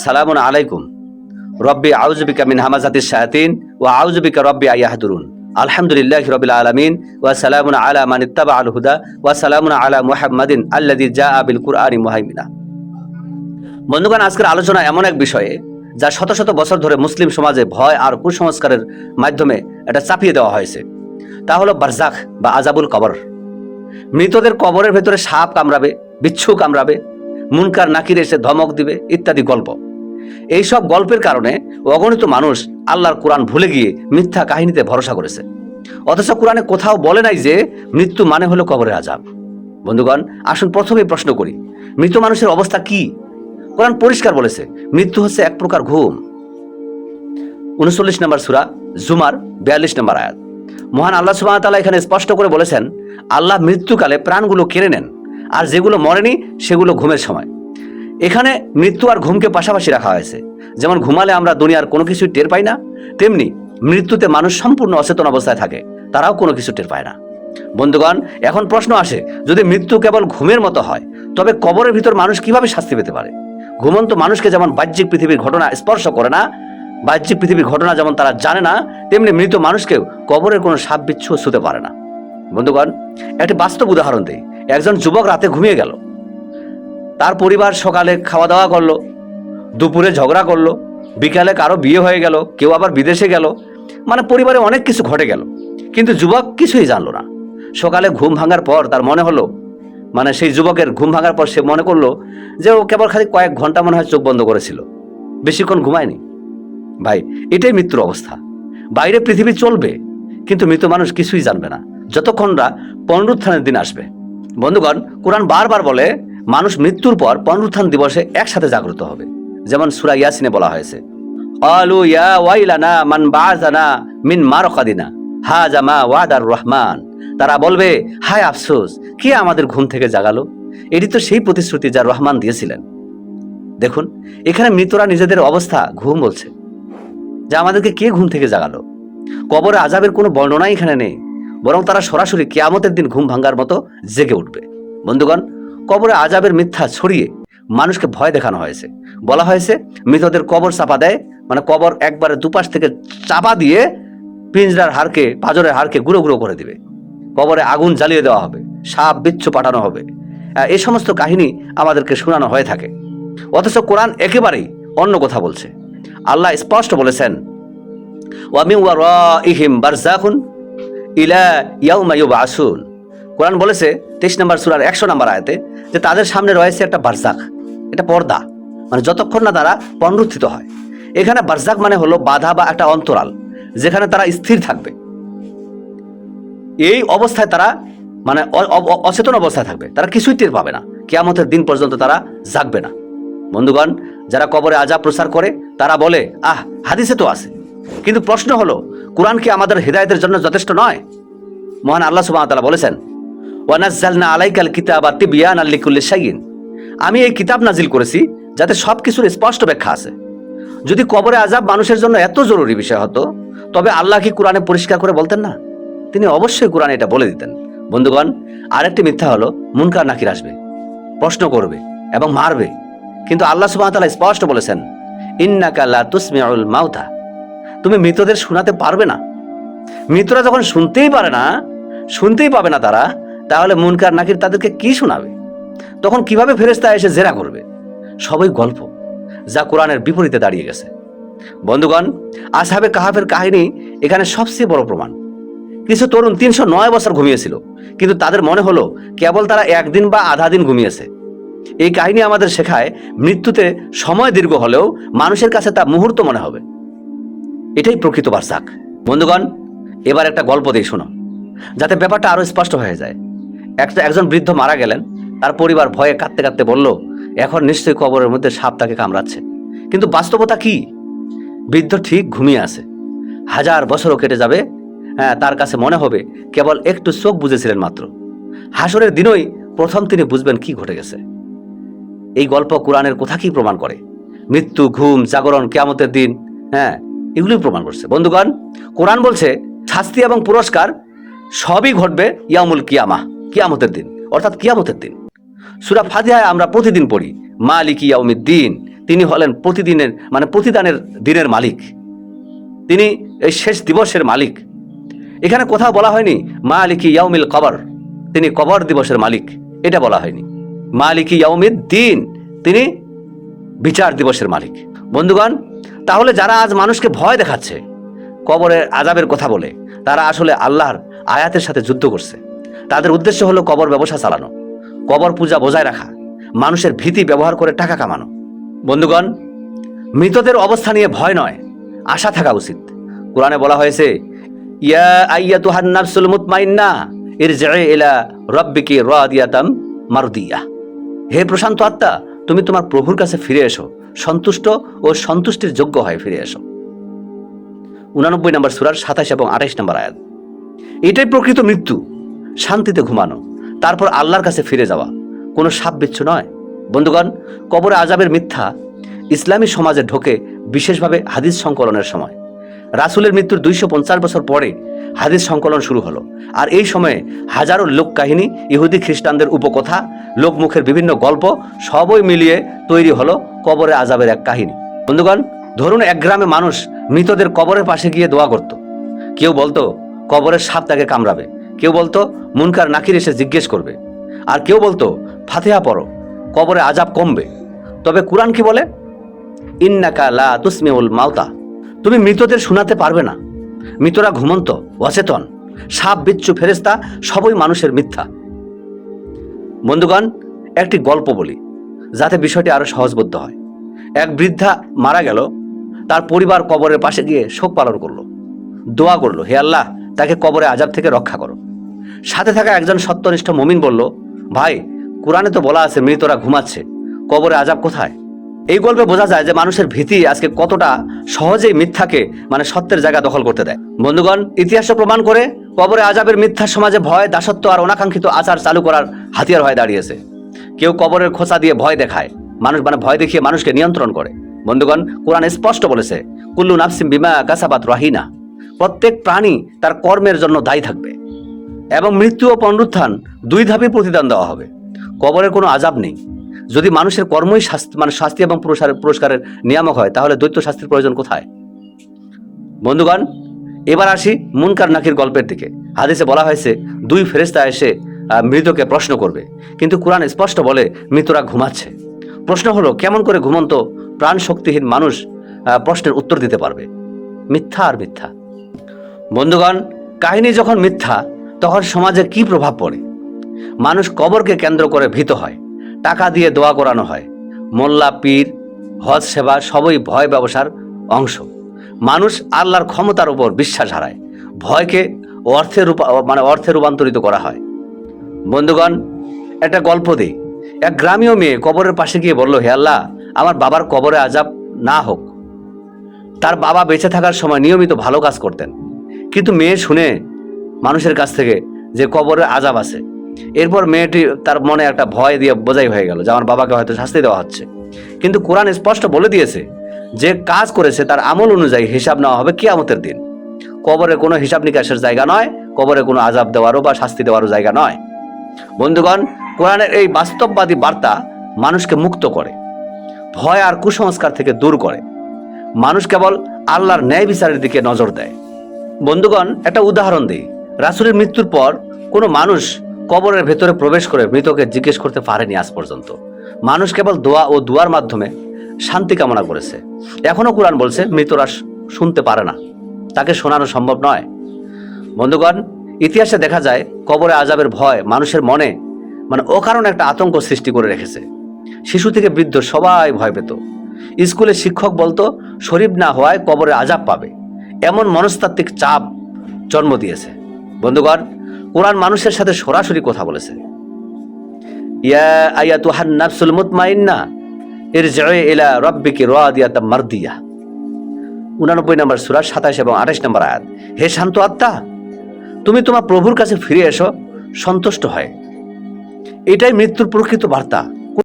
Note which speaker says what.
Speaker 1: সালামুন আলাইকুম। রব্বি আউজবিকা মিন হামাজাতিস শায়াতিন ও আউজবিকা রব্বি আয়াহদুরুন আলহামদুলিল্লাহ রাব্বিল আলামিন ওয়া সালামুন আলা মান ইত্তাবা আল হুদা ওয়া সালামুন আলা মুহাম্মাদিন আল্লাযী জাআ বিল কুরআনি মুহাইমিনা। বন্ধুগণ, আজকের আলোচনা এমন এক বিষয়ে যা শত শত বছর ধরে মুসলিম সমাজে ভয় আর কুসংস্কারের মাধ্যমে এটা চাপিয়ে দেওয়া হয়েছে। তা হলো বারজাখ বা আজাবুল কবর। মৃতদের কবরের ভেতরে সাপ কামড়াবে, বিচ্ছু কামড়াবে মুনকার নাকির এসে ধমক দিবে, ইত্যাদি গল্প। এইসব গল্পের কারণে অগণিত মানুষ আল্লাহর কোরআন ভুলে গিয়ে মিথ্যা কাহিনীতে ভরসা করেছে। অথচ কোরআনে কোথাও বলে নাই যে, মৃত্যু মানে হলো কবরের আজাব বন্ধুগণ, আসুন প্রথমেই প্রশ্ন করি, মৃত মানুষের অবস্থা কি? কোরআন পরিষ্কার বলেছে, মৃত্যু হচ্ছে এক প্রকার ঘুম। উনচল্লিশ নম্বর সুরা জুমার বিয়াল্লিশ নম্বর আয়াত। মহান আল্লাহ সুবাহ তাআলা এখানে স্পষ্ট করে বলেছেন, আল্লাহ মৃত্যুকালে প্রাণগুলো কেড়ে নেন। আর যেগুলো মরেনি, সেগুলো ঘুমের সময়। এখানে মৃত্যু আর ঘুমকে পাশাপাশি রাখা হয়েছে। যেমন ঘুমালে আমরা দুনিয়ার কোনো কিছুই টের পাই না, তেমনি মৃত্যুতে মানুষ সম্পূর্ণ অচেতন অবস্থায় থাকে, তারাও কোনো কিছু টের পায় না। বন্ধুগণ, এখন প্রশ্ন আসে, যদি মৃত্যু কেবল ঘুমের মতো হয়, তবে কবরের ভিতর মানুষ কীভাবে শাস্তি পেতে পারে? ঘুমন্ত মানুষকে যেমন বাহ্যিক পৃথিবীর ঘটনা স্পর্শ করে না, বাহ্যিক পৃথিবীর ঘটনা যেমন তারা জানে না, তেমনি মৃত মানুষকেও কবরের কোনো সাপ বিচ্ছু ছুতে পারে না। বন্ধুগণ, একটি বাস্তব উদাহরণ দিই। একজন যুবক রাতে ঘুমিয়ে গেল। তার পরিবার সকালে খাওয়া দাওয়া করল, দুপুরে ঝগড়া করল, বিকালে কারও বিয়ে হয়ে গেল, কেউ আবার বিদেশে গেল মানে পরিবারে অনেক কিছু ঘটে গেল। কিন্তু যুবক কিছুই জানলো না। সকালে ঘুম ভাঙার পর তার মনে হলো মানে সেই যুবকের ঘুম ভাঙার পর সে মনে করল যে ও কেবল খালি কয়েক ঘণ্টা মনে হয় চোখ বন্ধ করেছিল। বেশিক্ষণ ঘুমায়নি। ভাই, এটাই মৃত্যুর অবস্থা। বাইরে পৃথিবী চলবে, কিন্তু মৃত মানুষ কিছুই জানবে না। যতক্ষণ না পুনরুত্থানের দিন আসবে। বন্ধুগণ, কোরআন বারবার বলে, মানুষ মৃত্যুর পর পুনরুত্থান দিবসে একসাথে জাগ্রত হবে। যেমন সুরা ইয়াসিনে বলা হয়েছে আলু ইয়া ওয়াইলানা মান বাজানা মিন মারকাদিনা হা জামা ওয়াদার রহমান। তারা বলবে, হায় আফসোস, কে আমাদের ঘুম থেকে জাগালো? এটি তো সেই প্রতিশ্রুতি যা রহমান দিয়েছিলেন। দেখুন, এখানে মৃতরা নিজেদের অবস্থা ঘুম বলছে। যা আমাদেরকে কে ঘুম থেকে জাগালো? কবরে আজাবের কোনো বর্ণনাই এখানে নেই। বরং তারা সরাসরি কেয়ামতের দিন ঘুম ভাঙ্গার মতো জেগে উঠবে। বন্ধুগণ, কবরে আজাবের মিথ্যা ছড়িয়ে মানুষকে ভয় দেখানো হয়েছে। বলা হয়েছে, মৃতদের কবর চাপা দেয় মানে কবর একবারে দুপাশ থেকে চাপা দিয়ে পিঞ্জরার হাড়কে পাজরের হাড়কে গুঁড়ো গুঁড়ো করে দিবে। কবরে আগুন জ্বালিয়ে দেওয়া হবে, সাপ, বিচ্ছু পাঠানো হবে। এই সমস্ত কাহিনী আমাদেরকে শোনানো হয়ে থাকে। অথচ কোরআন একেবারেই অন্য কথা বলছে। আল্লাহ স্পষ্ট বলেছেন ওয়ামি ওয়ারাইহিম বারজাখুন ইলা ইয়াউমা ইউবআসুন কোরআন বলেছে, তেইশ নম্বর সুরার একশো নম্বর আয়াতে যে তাদের সামনে রয়েছে একটা বারজাক এটা পর্দা। মানে যতক্ষণ না তারা পুনরুত্থিত হয়। এখানে বারজাক মানে হলো বাধা বা একটা অন্তরাল, যেখানে তারা স্থির থাকবে। এই অবস্থায় তারা মানে অচেতন অবস্থায় থাকবে। তারা কিছুই টের পাবে না। কেয়ামতের দিন পর্যন্ত তারা জাগবে না। বন্ধুগণ, যারা কবরে আজাব প্রচার করে, তারা বলে, আহ, হাদিসে তো আছে। কিন্তু প্রশ্ন হলো কোরআন কি আমাদের হৃদায়তের জন্য যথেষ্ট নয়? মহান আল্লাহ সুবাহ তাআলা বলেছেন, ওয়ানাজ্জালনা আলাইকাল কিতাবা তিবিয়ান আল্লিকুল্লি শাইইন। আমি এই কিতাব নাজিল করেছি যাতে সব কিছুর স্পষ্ট ব্যাখ্যা আছে। যদি কবরে আজাব মানুষের জন্য এত জরুরি বিষয় হতো, তবে আল্লাহ কি কোরআনে পরিষ্কার করে বলতেন না? তিনি অবশ্যই কোরআনে এটা বলে দিতেন। বন্ধুগণ, আরেকটি মিথ্যা হলো, মুনকার নাকির আসবে, প্রশ্ন করবে এবং মারবে। কিন্তু আল্লাহ সুবাহ স্পষ্ট বলেছেন, ইন্নাকা লা তুসমিউল মাউতা। তুমি মৃতদের শোনাতে পারবে না। মৃতরা যখন শুনতেই পারে না, শুনতেই পাবে না তারা, তাহলে মুনকার নাকির তাদেরকে কি শোনাবে? তখন কীভাবে ফেরেস্তা এসে জেরা করবে? সবই গল্প, যা কোরআনের বিপরীতে দাঁড়িয়ে গেছে। বন্ধুগণ আসহাবে কাহাফের কাহিনী এখানে সবচেয়ে বড় প্রমাণ। কিছু তরুণ তিনশো নয় বছর ঘুমিয়েছিল, কিন্তু তাদের মনে হলো, কেবল তারা একদিন বা আধা দিন ঘুমিয়েছে। এই কাহিনী আমাদের শেখায়, মৃত্যুতে সময় দীর্ঘ হলেও মানুষের কাছে তা মুহূর্ত মনে হবে। এটাই প্রকৃত বার্সাক বন্ধুগণ, এবার একটা গল্প দিয়ে শোনো, যাতে ব্যাপারটা আরও স্পষ্ট হয়ে যায়। একটা, একজন বৃদ্ধ মারা গেলেন, তার পরিবার ভয়ে কাঁদতে কাঁদতে বলল, এখন নিশ্চয়ই কবরের মধ্যে সাপ তাকে কামড়াচ্ছে। কিন্তু বাস্তবতা কি? বৃদ্ধ ঠিক ঘুমিয়ে আছে। হাজার বছরও কেটে যাবে হ্যাঁ তার কাছে মনে হবে, কেবল একটু চোখ বুঝেছিলেন মাত্র। হাসরের দিনই প্রথম তিনি বুঝবেন কি ঘটে গেছে। এই গল্প কোরআনের কোথা কি প্রমাণ করে? মৃত্যু, ঘুম, জাগরণ, কেয়ামতের দিন হ্যাঁ এগুলোই প্রমাণ করছে। বন্ধুগণ, কোরআন বলছে, শাস্তি এবং পুরস্কার সবই ঘটবে ইয়ামুল কিয়ামা কিয়ামতের দিন, অর্থাৎ কিয়ামতের দিন। সুরা ফাতিহায় আমরা প্রতিদিন পড়ি, মালিক ইয়াউমিদ্দিন, তিনি হলেন প্রতিদিনের মানে প্রতিদানের দিনের মালিক। তিনি এই শেষ দিবসের মালিক। এখানে কোথাও বলা হয়নি, মালিকি ইয়াউমিল কবর, তিনি কবর দিবসের মালিক। এটা বলা হয়নি। মালিকি ইয়াউমিদ দিন তিনি বিচার দিবসের মালিক। বন্ধুগণ তাহলে যারা আজ মানুষকে ভয় দেখাচ্ছে, কবরের আজাবের কথা বলে, তারা আসলে আল্লাহর আয়াতের সাথে যুদ্ধ করছে। তাদের উদ্দেশ্য হলো কবর ব্যবসা চালানো, কবর পূজা বজায় রাখা, মানুষের ভীতি ব্যবহার করে টাকা কামানো। বন্ধুগণ, মৃতদের অবস্থা নিয়ে ভয় নয়, আশা থাকা উচিত। কোরআনে বলা হয়েছে, ইয়া রাব্বিকি রাদিয়াতাম মারদিয়া। হে প্রশান্ত আত্মা, তুমি তোমার প্রভুর কাছে ফিরে এসো সন্তুষ্ট ও সন্তুষ্টির যোগ্য হয় ফিরে এসো। উনানব্বই নম্বর সুরার সাতাশ এবং আঠাইশ নম্বর আয়াত। এটাই প্রকৃত মৃত্যু। শান্তিতে ঘুমানো, তারপর আল্লাহর কাছে ফিরে যাওয়া, কোনো সাপ বিচ্ছু নয়। বন্ধুগণ, কবরে আজাবের মিথ্যা ইসলামী সমাজে ঢোকে বিশেষভাবে হাদিস সংকলনের সময়। রাসুলের মৃত্যুর দুইশো পঞ্চাশ বছর পরে হাদিস সংকলন শুরু হলো। আর এই সময়ে হাজারো লোক কাহিনী, ইহুদি খ্রিস্টানদের উপকথা, লোকমুখের বিভিন্ন গল্প সবই মিলিয়ে তৈরি হলো কবরে আজাবের এক কাহিনী। বন্ধুগণ, ধরুন এক গ্রামে মানুষ মৃতদের কবরের পাশে গিয়ে দোয়া করত। কেউ বলতো, কবরের সাপ তাকে কামড়াবে। কেউ বলতো, মুনকার নাকির এসে জিজ্ঞেস করবে। আর কেউ বলতো, ফাতেহা পড়ো, কবরে আজাব কমবে। তবে কোরআন কি বলে? ইন্নাকা লা তুসমিউল মাউতা। তুমি মৃতদের শোনাতে পারবে না। মৃতরা ঘুমন্ত, অচেতন। সাপ, বিচ্ছু ফেরেস্তা সবই মানুষের মিথ্যা। বন্ধুগণ, একটি গল্প বলি। যাতে বিষয়টি আরও সহজবোধ্য হয়। এক বৃদ্ধা মারা গেল, তার পরিবার কবরের পাশে গিয়ে শোক পালন করল। দোয়া করল, হে আল্লাহ, তাকে কবরে আজাব থেকে রক্ষা করো। সাথে থাকা একজন সত্যনিষ্ঠ মমিন বলল, ভাই, কোরআনে তো বলা আছে, মৃতরা ঘুমাচ্ছে। কবরে আজাব কোথায়? এই গল্পে বোঝা যায় যে মানুষের ভীতি আজকে কতটা সহজেই মিথ্যাকে মানে সত্যের জায়গা দখল করতে দেয়। বন্ধুগণ, ইতিহাস প্রমাণ করে কবরে আজাবের মিথ্যা সমাজে ভয়, দাসত্ব আর অনাকাঙ্ক্ষিত আচার চালু করার হাতিয়ার হয়ে দাঁড়িয়েছে। কেউ কবরের খোঁচা দিয়ে ভয় দেখায়। মানুষ মানে ভয় দেখিয়ে মানুষকে নিয়ন্ত্রণ করে। বন্ধুগণ, কোরআন স্পষ্ট বলেছে, কুল্লু নাফসিম বিমা কাসাবাত রাহিনা। প্রত্যেক প্রাণী তার কর্মের জন্য দায়ী থাকবে। এবং মৃত্যু ও পুনরুত্থান দুই ধাপে প্রতিদান দেওয়া হবে। কবরের কোনো আজাব নেই। যদি মানুষের কর্মই শাস্তি মানে শাস্তি এবং পুরস্কারের পুরস্কারের নিয়ামক হয়, তাহলে দৈত্য শাস্তির প্রয়োজন কোথায়? বন্ধুগণ, এবার আসি মুনকার নাকির গল্পের দিকে। হাদিসে বলা হয়েছে, দুই ফেরেস্তা এসে মৃতকে প্রশ্ন করবে। কিন্তু কোরআন স্পষ্ট বলে মৃতরা ঘুমাচ্ছে। প্রশ্ন হলো, কেমন করে ঘুমন্ত প্রাণ শক্তিহীন মানুষ প্রশ্নের উত্তর দিতে পারবে? মিথ্যা আর মিথ্যা। বন্ধুগণ, কাহিনী যখন মিথ্যা, তখন সমাজে কি প্রভাব পড়ে? মানুষ কবরকে কেন্দ্র করে ভীত হয়, টাকা দিয়ে দোয়া করানো হয়, মোল্লা, পীর, হজ সেবা সবই ভয় ব্যবসার অংশ। মানুষ আল্লাহর ক্ষমতার উপর বিশ্বাস হারায়, ভয়কে অর্থে রূপা মানে অর্থে রূপান্তরিত করা হয়। বন্ধুগণ, একটা গল্প দিই। এক গ্রামীয় মেয়ে কবরের পাশে গিয়ে বলল, হে আল্লাহ, আমার বাবার কবরে আজাব না হোক। তার বাবা বেঁচে থাকার সময় নিয়মিত ভালো কাজ করতেন। কিন্তু মেয়ে শুনে মানুষের কাছ থেকে যে কবরে আজাব আছে, এরপর মেয়েটি তার মনে একটা ভয় দিয়ে বোঝাই হয়ে গেল যে আমার বাবাকে হয়তো শাস্তি দেওয়া হচ্ছে। কিন্তু কোরআন স্পষ্ট বলে দিয়েছে যে কাজ করেছে তার আমল অনুযায়ী হিসাব নেওয়া হবে কিয়ামতের দিন। কবরে কোনো হিসাব নিকাশের জায়গা নয়, কবরে কোনো আজাব দেওয়ারও বা শাস্তি দেওয়ারও জায়গা নয়। বন্ধুগণ, কোরআনের এই বাস্তববাদী বার্তা মানুষকে মুক্ত করে, ভয় আর কুসংস্কার থেকে দূর করে। মানুষ কেবল আল্লাহর ন্যায় বিচারের দিকে নজর দেয়। বন্ধুগণ, একটা উদাহরণ দিই। রাসুলের মৃত্যুর পর কোনো মানুষ কবরের ভেতরে প্রবেশ করে মৃতকে জিজ্ঞেস করতে পারেনি আজ পর্যন্ত। মানুষ কেবল দোয়া ও দুয়ার মাধ্যমে শান্তি কামনা করেছে। এখনও কোরআন বলছে, মৃতরা শুনতে পারে না। তাকে শোনানো সম্ভব নয়। বন্ধুগণ ইতিহাসে দেখা যায়, কবরে আজাবের ভয় মানুষের মনে মানে অকারণ একটা আতঙ্ক সৃষ্টি করে রেখেছে। শিশু থেকে বৃদ্ধ সবাই ভয় পেত। স্কুলে শিক্ষক বলতো, শরীফ না হওয়ায় কবরে আজাব পাবে। এমন মনস্তাত্ত্বিক চাপ জন্ম দিয়েছে। বন্ধুগণ, কোরআন মানুষের সাথে সরাসরি কথা বলেছে। ইয়া আয়াতুহান নাফসুল মুতমাইন্না ইরজি'i ইলা রাব্বিকি রাদিয়াতাম মারদিয়া। উনানব্বই নম্বর সূরা 27 এবং 28 নম্বর আয়াত। হে শান্ত আত্মা তুমি তোমার প্রভুর কাছে ফিরে এসো সন্তুষ্ট হয়। এটাই মৃত্যুর প্রকৃত বার্তা।